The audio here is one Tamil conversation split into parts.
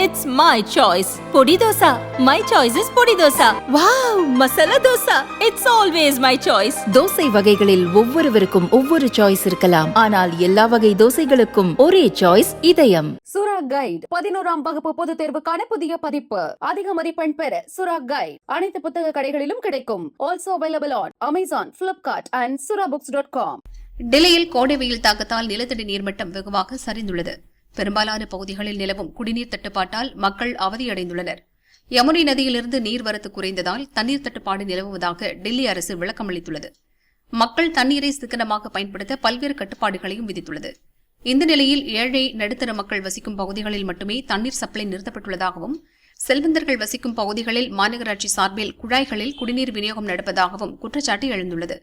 It's my choice podi dosa my choice is podi dosa wow masala dosa it's always my choice dosa வகைகளில் ஒவ்வொருவருக்கும் ஒவ்வொரு சாய்ஸ் இருக்கலாம் ஆனால் எல்லா வகை தோசைகளுக்கும் ஒரே சாய்ஸ் இதயம் சுரா கைட் பதினோராம் வகுப்பு பொதுத் தேர்வுக்கான புதிய பதிப்பு அதிக மதிப்பெண் பெற சுரா கைட் அனைத்து புத்தக கடைகளிலும் கிடைக்கும் also available on Amazon Flipkart and Sura books dot com டெல்லியில் கோடை வெயில் தாக்கத்தால் நிலத்தடி நீர்மட்டம் வெகுவாக சரிந்துள்ளது பெரும்பாலான பகுதிகளில் நிலவும் குடிநீர் தட்டுப்பாட்டால் மக்கள் அவதியடைந்துள்ளனர் யமுனை நதியிலிருந்து நீர்வரத்து குறைந்ததால் தண்ணீர் தட்டுப்பாடு நிலவுவதாக டெல்லி அரசு விளக்கமளித்துள்ளது மக்கள் தண்ணீரை சிக்கனமாக பயன்படுத்த பல்வேறு கட்டுப்பாடுகளையும் விதித்துள்ளது இந்த நிலையில் ஏழை நடுத்தர மக்கள் வசிக்கும் பகுதிகளில் மட்டுமே தண்ணீர் சப்ளை நிறுத்தப்பட்டுள்ளதாகவும் செல்வந்தர்கள் வசிக்கும் பகுதிகளில் மாநகராட்சி சார்பில் குழாய்களில் குடிநீர் விநியோகம் நடப்பதாகவும் குற்றச்சாட்டு எழுந்துள்ளது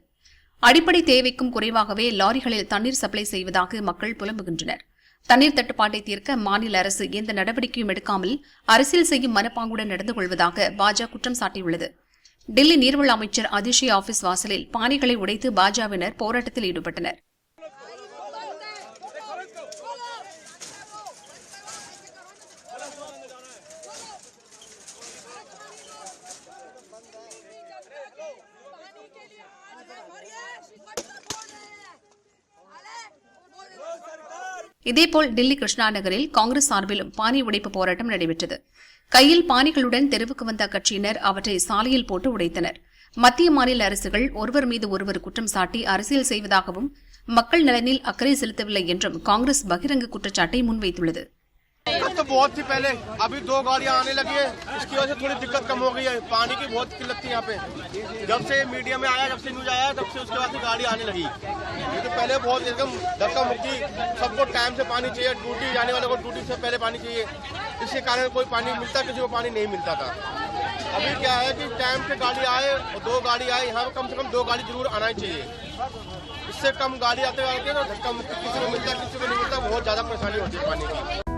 அடிப்படை தேவைக்கும் குறைவாகவே லாரிகளில் தண்ணீர் சப்ளை செய்வதாக மக்கள் புலம்புகின்றனர் தண்ணீர் தட்டுப்பாட்டை தீர்க்க மாநில அரசு எந்த நடவடிக்கையும் எடுக்காமல் அரசியல் செய்யும் மனப்பாங்குடன் நடந்து கொள்வதாக பாஜக குற்றம் சாட்டியுள்ளது டெல்லி நீர்வள அமைச்சர் அதிஷி ஆபீஸ் வாசலில் பாணிகளை உடைத்து பாஜகவினர் போராட்டத்தில் ஈடுபட்டனர் இதேபோல் டெல்லி கிருஷ்ணா நகரில் காங்கிரஸ் சார்பிலும் பானி உடைப்பு போராட்டம் நடைபெற்றது கையில் பானிகளுடன் தெருவுக்கு வந்த கட்சியினர் அவற்றை சாலையில் போட்டு உடைத்தனர் மத்திய மாநில அரசுகள் ஒருவர் மீது ஒருவர் குற்றம் சாட்டி அரசியல் செய்வதாகவும் மக்கள் நலனில் அக்கறை செலுத்தவில்லை என்றும் காங்கிரஸ் பகிரங்க குற்றச்சாட்டை முன்வைத்துள்ளது दिक्कत तो बहुत थी पहले अभी दो गाड़ियाँ आने लगी है इसकी वजह से थोड़ी दिक्कत कम हो गई है पानी की बहुत किल्लत थी यहाँ पे जब से मीडिया में आया जब से न्यूज आया तब से उसके बाद गाड़ी आने लगी तो पहले बहुत एकदम धक्का मुक्की सबको टाइम से पानी चाहिए ड्यूटी जाने वाले को ड्यूटी से पहले पानी चाहिए इसके कारण कोई पानी मिलता किसी को पानी नहीं मिलता था अभी क्या है कि टाइम से गाड़ी आए और दो गाड़ी आए यहाँ पे कम से कम दो गाड़ी जरूर आना चाहिए इससे कम गाड़ी आते आते ना तो धक्का मुक्की किसी को मिलता किसी को नहीं मिलता बहुत ज़्यादा परेशानी होती है पानी की